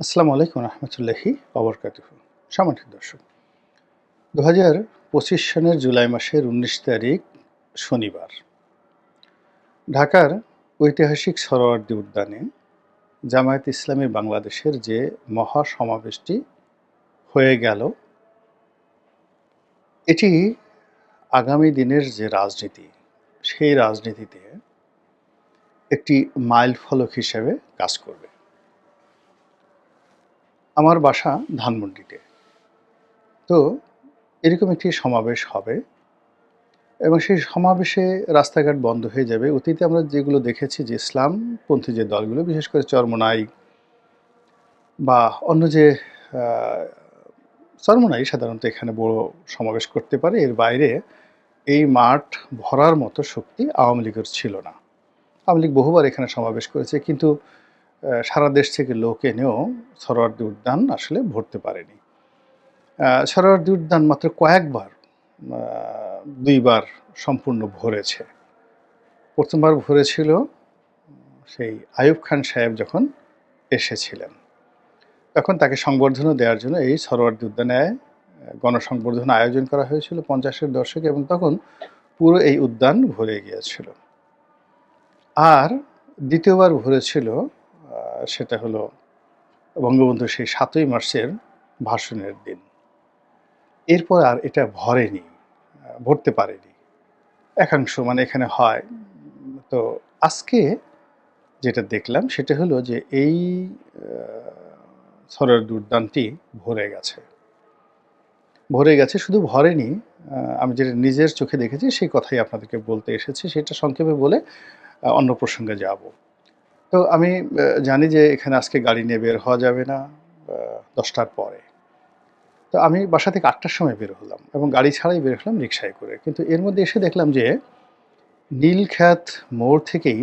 আসসালামু আলাইকুম রহমতুল্লাহি অবরকাতুহ সামান্য দর্শক দু হাজার পঁচিশ সনের জুলাই মাসের উনিশ তারিখ শনিবার, ঢাকার ঐতিহাসিক সরোয়ার্দী উদ্যানে জামায়াত ইসলামী বাংলাদেশের যে মহা সমাবেশটি হয়ে গেল, এটি আগামী দিনের যে রাজনীতি, সেই রাজনীতিতে একটি মাইল ফলক হিসেবে কাজ করবে। আমার বাসা ধানমন্ডিতে। তো এরকম একটি সমাবেশ হবে এবং সেই সমাবেশে রাস্তাঘাট বন্ধ হয়ে যাবে। অতীতে আমরা যেগুলো দেখেছি যে ইসলামপন্থী যে দলগুলো, বিশেষ করে চরমনাই বা অন্য যে চরমনাই সাধারণত এখানে বড় সমাবেশ করতে পারে, এর বাইরে এই মাঠ ভরার মতো শক্তি আওয়ামী লীগের ছিল না। আওয়ামী লীগ বহুবার এখানে সমাবেশ করেছে, কিন্তু সারা দেশ থেকে লোক এনেও সরোয়ার্দী উদ্যান আসলে ভরতে পারেনি। সরোয়ার্দী উদ্যান মাত্র কয়েকবার দুইবার সম্পূর্ণ ভরেছে। প্রথমবার ভরেছিল সেই আয়ুব খান সাহেব যখন এসেছিলেন, তখন তাকে সংবর্ধনা দেওয়ার জন্য এই সরোয়ার্দী উদ্যানে গণসংবর্ধনা আয়োজন করা হয়েছিল পঞ্চাশের দশকে এবং তখন পুরো এই উদ্যান ভরে গিয়েছিল। আর দ্বিতীয়বার ভরেছিল সেটা হলো বঙ্গবন্ধু সেই সাতই মার্চের ভাষণের দিন। এরপর আর এটা ভরেনি, ভরতে পারেনি। একাংশ মানে এখানে হয়। তো আজকে যেটা দেখলাম সেটা হলো যে এই সরের উদ্যানটি ভরে গেছে। ভরে গেছে, শুধু ভরেনি আমি যেটা নিজের চোখে দেখেছি সেই কথাই আপনাদেরকে বলতে এসেছি, সেটা সংক্ষেপে বলে অন্য প্রসঙ্গে যাব। তো আমি জানি যে এখানে আজকে গাড়ি নিয়ে বের হওয়া যাবে না দশটার পরে। তো আমি বাসা থেকে আটটার সময় বের হলাম এবং গাড়ি ছাড়াই বের হলাম রিক্সায় করে। কিন্তু এর মধ্যে এসে দেখলাম যে নীলখ্যাত মোড় থেকেই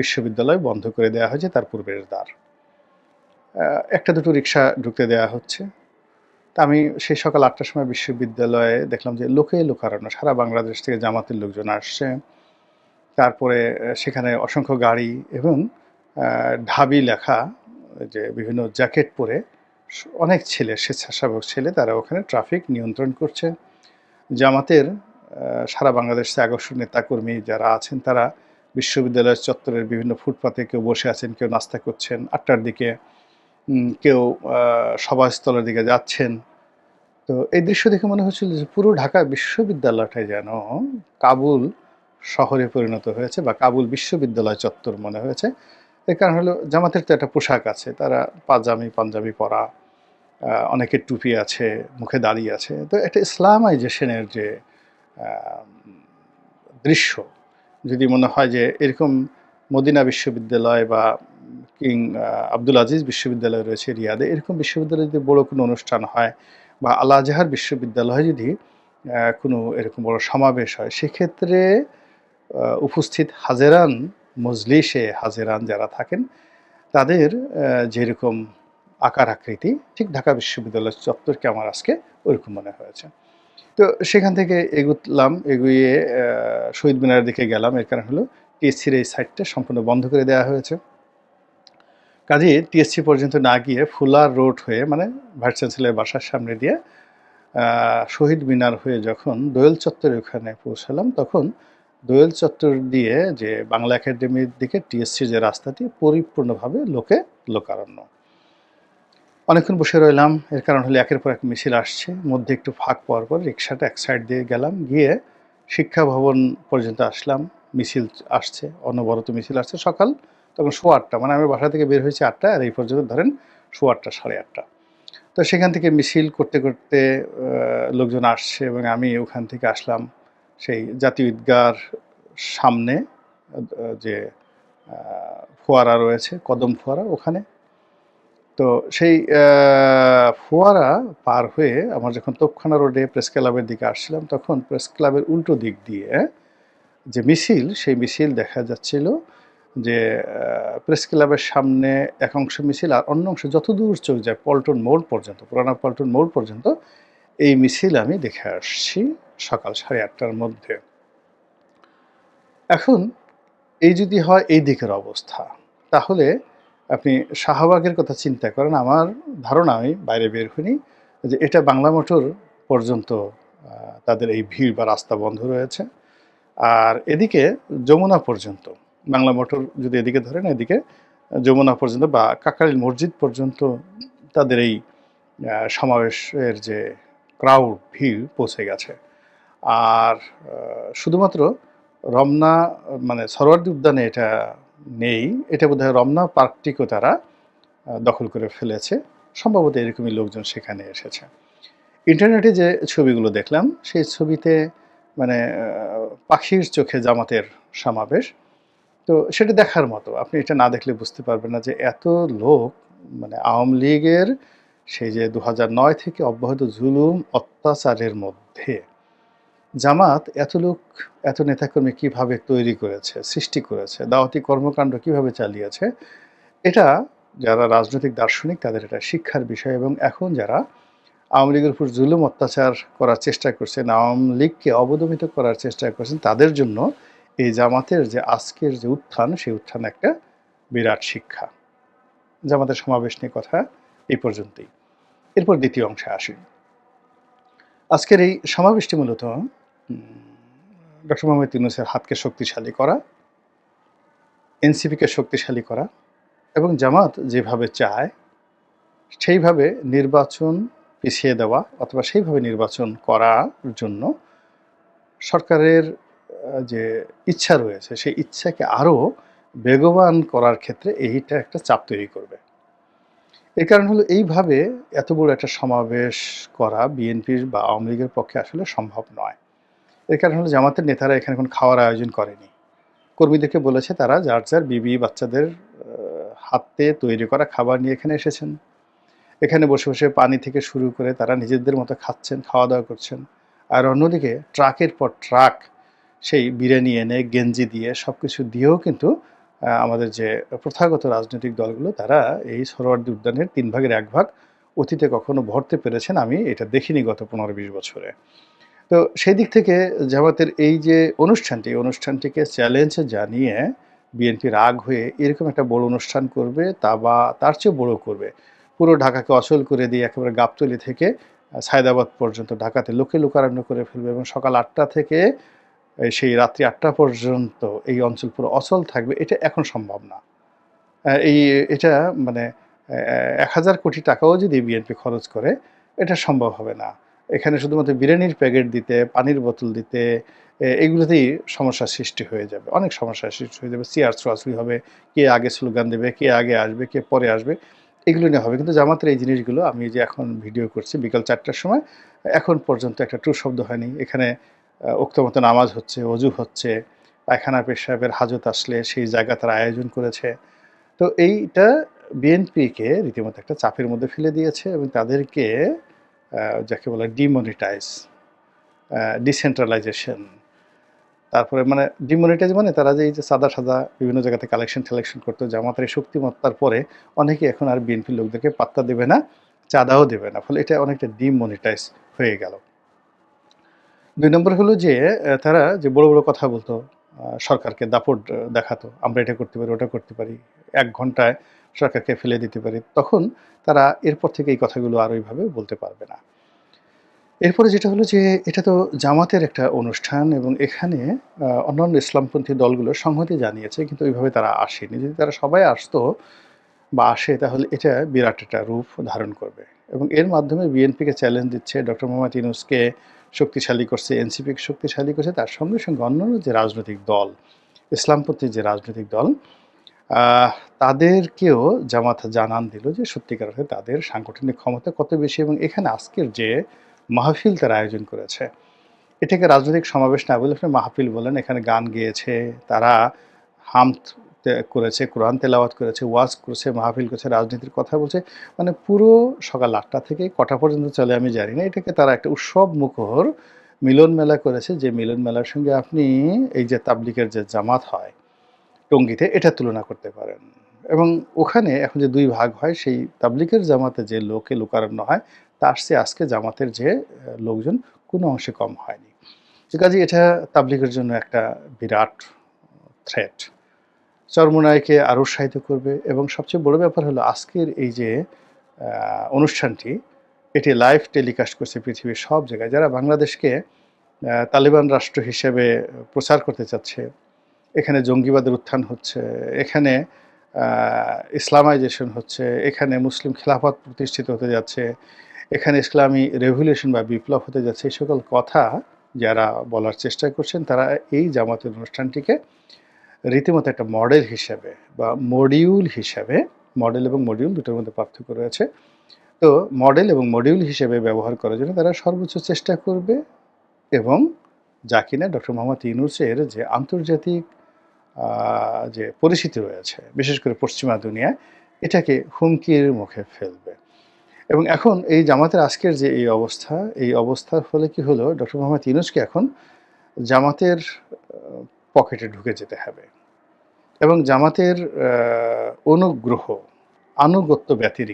বিশ্ববিদ্যালয় বন্ধ করে দেওয়া হয়েছে, তার পূর্বের দ্বার। একটা দুটো রিক্সা ঢুকতে দেওয়া হচ্ছে। তা আমি সেই সকাল আটটার সময় বিশ্ববিদ্যালয়ে দেখলাম যে লোকে লোকারণ্য, সারা বাংলাদেশ থেকে জামাতের লোকজন আসছে। তারপরে সেখানে অসংখ্য গাড়ি এবং ঢাবি লেখা, যে বিভিন্ন জ্যাকেট পরে অনেক ছেলে, স্বেচ্ছাসেবক ছেলে, তারা ওখানে ট্রাফিক নিয়ন্ত্রণ করছে। জামাতের সারা বাংলাদেশ থেকে আগস্ট নেতাকর্মী যারা আছেন, তারা বিশ্ববিদ্যালয়ের চত্বরের বিভিন্ন ফুটপাতে কেউ বসে আছেন, কেউ নাস্তা করছেন, আটটার দিকে কেউ সভাস্থলের দিকে যাচ্ছেন। তো এই দৃশ্য দেখে মনে হচ্ছিল যে পুরো ঢাকা বিশ্ববিদ্যালয়টাই যেন কাবুল শহরে পরিণত হয়েছে বা কাবুল বিশ্ববিদ্যালয় চত্বর মনে হয়েছে। এর কারণ হলো জামাতের তো একটা পোশাক আছে, তারা পাজামি পাঞ্জাবি পরা অনেকের টুপি আছে, মুখে দাঁড়িয়ে আছে। তো একটা ইসলামাইজেশনের যে দৃশ্য, যদি মনে হয় যে এরকম মদিনা বিশ্ববিদ্যালয় বা কিং আব্দুল আজিজ বিশ্ববিদ্যালয় রয়েছে রিয়াদে, এরকম বিশ্ববিদ্যালয়ে যদি বড় কোনো অনুষ্ঠান হয় বা আল আজহার বিশ্ববিদ্যালয়ে যদি কোনো এরকম বড় সমাবেশ হয়, সেক্ষেত্রে উপস্থিত হাজেরান, মজলিসে হাজেরান যারা থাকেন, তাদের যেরকম আকার আকৃতি, ঠিক ঢাকা বিশ্ববিদ্যালয় চত্বরকে আমার আজকে ওইরকম মনে হয়েছে। তো সেখান থেকে এগুতলাম, এগুয়ে শহীদ মিনারের দিকে গেলাম। এর কারণ হলো টিএসসির এই সাইডটা সম্পূর্ণ বন্ধ করে দেওয়া হয়েছে। কাজে টিএসসি পর্যন্ত না গিয়ে ফুলার রোড হয়ে মানে ভাইস চ্যান্সেলের বাসার সামনে দিয়ে শহীদ মিনার হয়ে যখন দোয়েল চত্বরের ওখানে পৌঁছালাম, তখন দোয়েল চত্বর দিয়ে যে বাংলা একাডেমির দিকে টিএসসি যে রাস্তাটি, পরিপূর্ণভাবে লোকে লোকারণ্য। অনেকক্ষণ বসে রইলাম, এর কারণ হলো একের পর এক মিছিল আসছে, মধ্যে একটু ফাঁক পাওয়ার পর রিক্সাটা এক সাইড দিয়ে গেলাম, গিয়ে শিক্ষা ভবন পর্যন্ত আসলাম, মিছিল আসছে, অনবরত মিছিল আসছে, সকাল তখন শো আটটা মানে আমি বাসা থেকে বের হয়েছি আটটা আর এই পর্যন্ত ধরেন শো আটটা, সাড়ে আটটা। তো সেখান থেকে মিছিল করতে করতে লোকজন আসছে এবং আমি ওখান থেকে আসলাম, সেই জাতীয় ঈদগার সামনে যে ফোয়ারা রয়েছে, কদম ফোয়ারা ওখানে। তো সেই ফোয়ারা পার হয়ে আমার যখন তোপখানা রোডে প্রেস ক্লাবের দিকে আসছিলাম, তখন প্রেস ক্লাবের উল্টো দিক দিয়ে যে মিছিল, সেই মিছিল দেখা যাচ্ছিল যে প্রেস ক্লাবের সামনে এক অংশ মিছিল আর অন্য অংশ যতদূর চোখ যায় পল্টন মোড় পর্যন্ত, পুরানা পল্টন মোড় পর্যন্ত, এই মিছিল আমি দেখে আসছি সকাল সাড়ে আটটার মধ্যে। এখন এই যদি হয় এই দিকের অবস্থা, তাহলে আপনি শাহবাগের কথা চিন্তা করেন। আমার ধারণা, আমি বাইরে বের হইনি, যে এটা বাংলা মোটর পর্যন্ত তাদের এই ভিড় বা রাস্তা বন্ধ রয়েছে। আর এদিকে যমুনা পর্যন্ত, বাংলা মোটর যদি এদিকে ধরেন, এদিকে যমুনা পর্যন্ত বা কাকারিল মসজিদ পর্যন্ত তাদের এই সমাবেশের যে ক্রাউড ভিড় পৌঁছে গেছে। আর শুধুমাত্র রমনা মানে সরোয়ার্দী উদ্যানে এটা নেই। এটা বোধহয় রমনা পার্কটিকেও তারা দখল করে ফেলেছে। সম্ভবত এরকমই লোকজন সেখানে এসেছে। ইন্টারনেটে যে ছবিগুলো দেখলাম, সেই ছবিতে মানে পাখির চোখে জামাতের সমাবেশ। তো সেটা দেখার মতো। আপনি এটা না দেখলে বুঝতে পারবেন না যে এত লোক মানে আওয়ামী লীগের সেই যে দু থেকে অব্যাহত জুলুম, অত্যাচারের মধ্যে। জামাত এত লোক, এত নেতাকর্মী কীভাবে তৈরি করেছে, সৃষ্টি করেছে, দাওয়াতি কর্মকাণ্ড কীভাবে চালিয়েছে, এটা যারা রাজনৈতিক দার্শনিক তাদের এটা শিক্ষার বিষয় এবং এখন যারা আওয়ামী লীগের উপর জুলুম অত্যাচার করার চেষ্টা করছেন আওয়ামী লীগকে অবদমিত করার চেষ্টা করছেন, তাদের জন্য এই জামাতের যে আজকের যে উত্থান, সেই উত্থান একটা বিরাট শিক্ষা। জামাতের সমাবেশ নিয়ে কথা এই পর্যন্তই। এরপর দ্বিতীয় অংশে আসি। আজকের এই সমাবেশটি মূলত ডক্টর মোহাম্মদ ইউনুসের হাতকে শক্তিশালী করা, এনসিপিকে শক্তিশালী করা এবং জামাত যেভাবে চায়, সেইভাবে নির্বাচন পিছিয়ে দেওয়া অথবা সেইভাবে নির্বাচন করার জন্য সরকারের যে ইচ্ছা রয়েছে, সেই ইচ্ছাকে আরও বেগবান করার ক্ষেত্রে এইটা একটা চাপ তৈরি করবে। এর কারণ হলো এইভাবে এত বড় একটা সমাবেশ করা বিএনপির বা আওয়ামী লীগের পক্ষে আসলে সম্ভব নয়। এর কারণ হলো জামাতের নেতারা এখানে কোনো খাওয়ার আয়োজন করেনি। কর্মীদেরকে বলেছে তারা যার যার বিবি, বাচ্চাদের হাতে তৈরি করা খাবার নিয়ে এখানে এসেছেন। এখানে বসে বসে পানি থেকে শুরু করে তারা নিজেদের মতো খাচ্ছেন খাওয়া দাওয়া করছেন। আর অন্যদিকে ট্রাকের পর ট্রাক, সেই বিরিয়ানি এনে, গেঞ্জি দিয়ে সব কিছু দিয়েও কিন্তু আমাদের যে প্রথাগত রাজনৈতিক দলগুলো, তারা এই সরোয়ার্দী উদ্যানের তিন ভাগের এক ভাগ অতীতে কখনো ভরতে পেরেছেন। আমি এটা দেখিনি গত পনেরো বিশ বছরে। তো সেই দিক থেকে জামাতের এই যে অনুষ্ঠানটি অনুষ্ঠানটিকে চ্যালেঞ্জ জানিয়ে বিএনপি রাগ হয়ে এরকম একটা বড় অনুষ্ঠান করবে, তা বা তার চেয়ে বড় করবে। পুরো ঢাকাকে অচল করে দিয়ে একেবারে গাবতলি থেকে সায়দাবাদ পর্যন্ত ঢাকাতে লোকে লোকারণ্য করে ফেলবে এবং সকাল আটটা থেকে সেই রাত্রি আটটা পর্যন্ত এই অঞ্চল পুরো অচল থাকবে, এটা এখন সম্ভব না। এই, এটা মানে এক হাজার কোটি টাকাও যদি বিএনপি খরচ করে, এটা সম্ভব হবে না। এখানে শুধুমাত্র বিরিয়ানির প্যাকেট দিতে, পানির বোতল দিতে এগুলোতেই সমস্যার সৃষ্টি হয়ে যাবে। অনেক সমস্যার সৃষ্টি হয়ে যাবে। সিয়ার ছোয়াছুই হবে, কে আগে স্লোগান দেবে, কে আগে আসবে, কে পরে আসবে, এগুলো নিয়ে হবে। কিন্তু জামাতের এই জিনিসগুলো আমি যে এখন ভিডিও করছি বিকাল চারটার সময়, এখন পর্যন্ত একটা ট্রু শব্দ হয়নি। এখানে উক্ত মতো নামাজ হচ্ছে অজু হচ্ছে, পায়খানা পেশাবের হাজত আসলে, সেই জায়গা তারা আয়োজন করেছে। তো এইটা বিএনপিকে রীতিমতো একটা চাপের মধ্যে ফেলে দিয়েছে এবং তাদেরকে যাকে বলে ডিমনিটাইজ ডিসেন্ট্রালাইজেশন তারপরে মানে ডিমনিটাইজ মানে তারা যে এই যে সাদা সাদা বিভিন্ন জায়গাতে কালেকশন ঠালেকশন করতো, জামাতের এই শক্তিমত্তার পরে অনেকে এখন আর বিএনপির লোকদেরকে পাত্তা দেবে না, চাঁদাও দেবে না। ফলে এটা অনেকটা ডিমনিটাইজ হয়ে গেল। দুই নম্বর হলো যে তারা যে বড় বড় কথা বলতো সরকারকে দাপট দেখাতো, আমরা এটা করতে পারি, ওটা করতে পারি। এক ঘন্টায় সরকারকে ফেলে দিতে পারি, তখন তারা এরপর থেকে এই কথাগুলো আর ওইভাবে বলতে পারবে না। এরপরে যেটা হলো যে, এটা তো জামাতের একটা অনুষ্ঠান এবং এখানে অন্যান্য ইসলামপন্থী দলগুলো সংহতি জানিয়েছে, কিন্তু ওইভাবে তারা আসেনি। যদি তারা সবাই আসতো বা আসে, তাহলে এটা বিরাট একটা রূপ ধারণ করবে। এবং এর মাধ্যমে বিএনপিকে চ্যালেঞ্জ দিচ্ছে ডক্টর মোহাম্মদ ইউনুসকে শক্তিশালী করছে, এনসিপিকে শক্তিশালী করছে, তার সঙ্গে সঙ্গে অন্যান্য যে রাজনৈতিক দল, ইসলামপন্থী যে রাজনৈতিক দল তাদেরকেও জামাত জানান দিল যে সত্যিকার অর্থে তাদের সাংগঠনিক ক্ষমতা কত বেশি এবং এখানে আজকের যে মাহফিল তারা আয়োজন করেছে। এটাকে রাজনৈতিক সমাবেশ না বলে আপনি মাহফিল বলেন, এখানে গান গেয়েছে, তারা হাম করেছে, কোরআন তেলাওয়াত করেছে, ওয়াজ করেছে, মাহফিল করেছে, রাজনীতির কথা বলছে। মানে পুরো সকাল আটটা থেকে কটা পর্যন্ত চলে আমি জানি না। এটাকে তারা একটা উৎসব মুখর মিলন মেলা করেছে, যে মিলন মেলার সঙ্গে আপনি এই যে তাবলিকের যে জামাত হয় টঙ্গিতে এটা তুলনা করতে পারেন। এবং ওখানে এখন যে দুই ভাগ হয়, সেই তাবলিকের জামাতে যে লোকে লোকারণ্য হয় তার চেয়ে আজকে জামাতের যে লোকজন, কোনো অংশে কম হয়নি। তো কাজে এটা তাবলিগের জন্য একটা বিরাট থ্রেট চরমোনাইকে আরও উৎসাহিত করবে এবং সবচেয়ে বড় ব্যাপার হলো আজকের এই যে অনুষ্ঠানটি, এটি লাইভ টেলিকাস্ট করছে পৃথিবীর সব জায়গায়। যারা বাংলাদেশকে তালিবান রাষ্ট্র হিসেবে প্রচার করতে চাচ্ছে এখানে জঙ্গিবাদের উত্থান হচ্ছে, এখানে ইসলামাইজেশন হচ্ছে, এখানে মুসলিম খেলাফত প্রতিষ্ঠিত হতে যাচ্ছে, এখানে ইসলামী রেভলিউশন বা বিপ্লব হতে যাচ্ছে, এই সকল কথা যারা বলার চেষ্টা করছেন, তারা এই জামাতের অনুষ্ঠানটিকে রীতিমতো একটা মডেল হিসাবে বা মডিউল হিসাবে, মডেল এবং মডিউল দুটোর মধ্যে পার্থক্য রয়েছে। তো মডেল এবং মডিউল হিসেবে ব্যবহার করার জন্য তারা সর্বোচ্চ চেষ্টা করবে এবং যা কিনা ডক্টর মোহাম্মদ ইউনুসের যে আন্তর্জাতিক যে পরিচিতি রয়েছে, বিশেষ করে পশ্চিমা দুনিয়ায়, এটাকে হুমকির মুখে ফেলবে। এবং এখন এই জামাতের আজকের যে এই অবস্থা, এই অবস্থার ফলে কি হলো, ডক্টর মোহাম্মদ ইউনুসকে এখন জামাতের পকেটে ঢুকে যেতে হবে। এবং জামাতের অনুগ্রহ, আনুগত্য ব্যতিরিক্ত